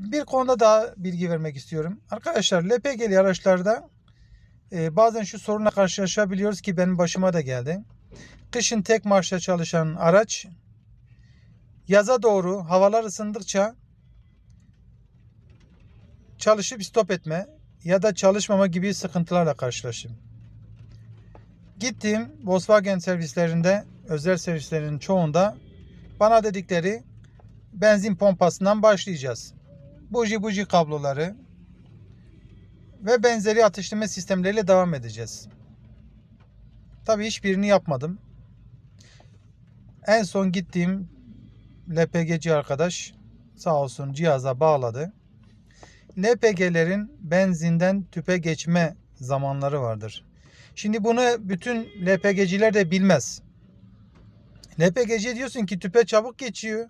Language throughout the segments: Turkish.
Bir konuda daha bilgi vermek istiyorum. Arkadaşlar LPG'li araçlarda e, bazen şu sorunla karşılaşabiliyoruz ki benim başıma da geldi. Kışın tek marşla çalışan araç yaza doğru havalar ısındıkça çalışıp stop etme ya da çalışmama gibi sıkıntılarla karşılaştım. Gittiğim Volkswagen servislerinde, özel servislerin çoğunda bana dedikleri benzin pompasından başlayacağız. Buji buji kabloları ve benzeri atıştırma sistemleriyle devam edeceğiz. Tabii hiçbirini yapmadım. En son gittiğim LPG'ci arkadaş sağ olsun cihaza bağladı. LPG'lerin benzinden tüpe geçme zamanları vardır. Şimdi bunu bütün LPG'ciler de bilmez. LPG'ci diyorsun ki tüpe çabuk geçiyor.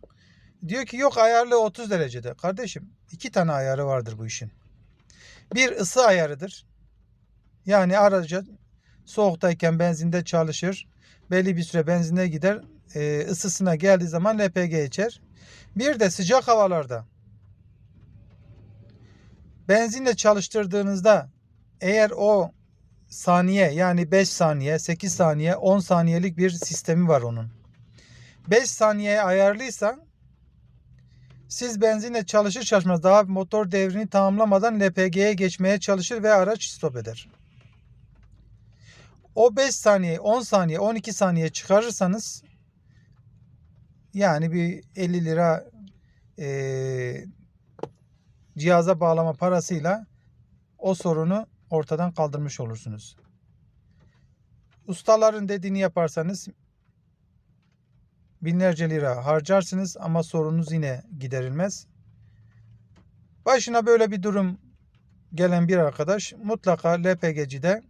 Diyor ki yok ayarlı 30 derecede. Kardeşim iki tane ayarı vardır bu işin. Bir ısı ayarıdır. Yani araca soğuktayken benzinde çalışır. Belli bir süre benzinde gider. E, ısısına geldiği zaman LPG içer. Bir de sıcak havalarda benzinle çalıştırdığınızda eğer o saniye yani 5 saniye, 8 saniye, 10 saniyelik bir sistemi var onun. 5 saniyeye ayarlıysa siz benzinle çalışır çalışmaz daha motor devrini tamamlamadan LPG'ye geçmeye çalışır ve araç stop eder. O 5 saniye, 10 saniye, 12 saniye çıkarırsanız yani bir 50 lira e, cihaza bağlama parasıyla o sorunu ortadan kaldırmış olursunuz. Ustaların dediğini yaparsanız binlerce lira harcarsınız ama sorunuz yine giderilmez. Başına böyle bir durum gelen bir arkadaş mutlaka LPG'cide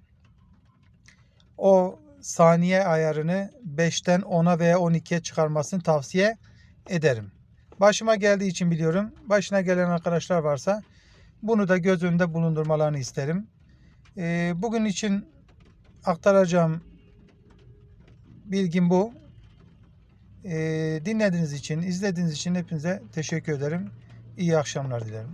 o saniye ayarını 5'ten 10'a veya 12'ye çıkarmasını tavsiye ederim. Başıma geldiği için biliyorum. Başına gelen arkadaşlar varsa bunu da göz önünde bulundurmalarını isterim. Ee, bugün için aktaracağım bilgim bu. Ee, dinlediğiniz için, izlediğiniz için hepinize teşekkür ederim. İyi akşamlar dilerim.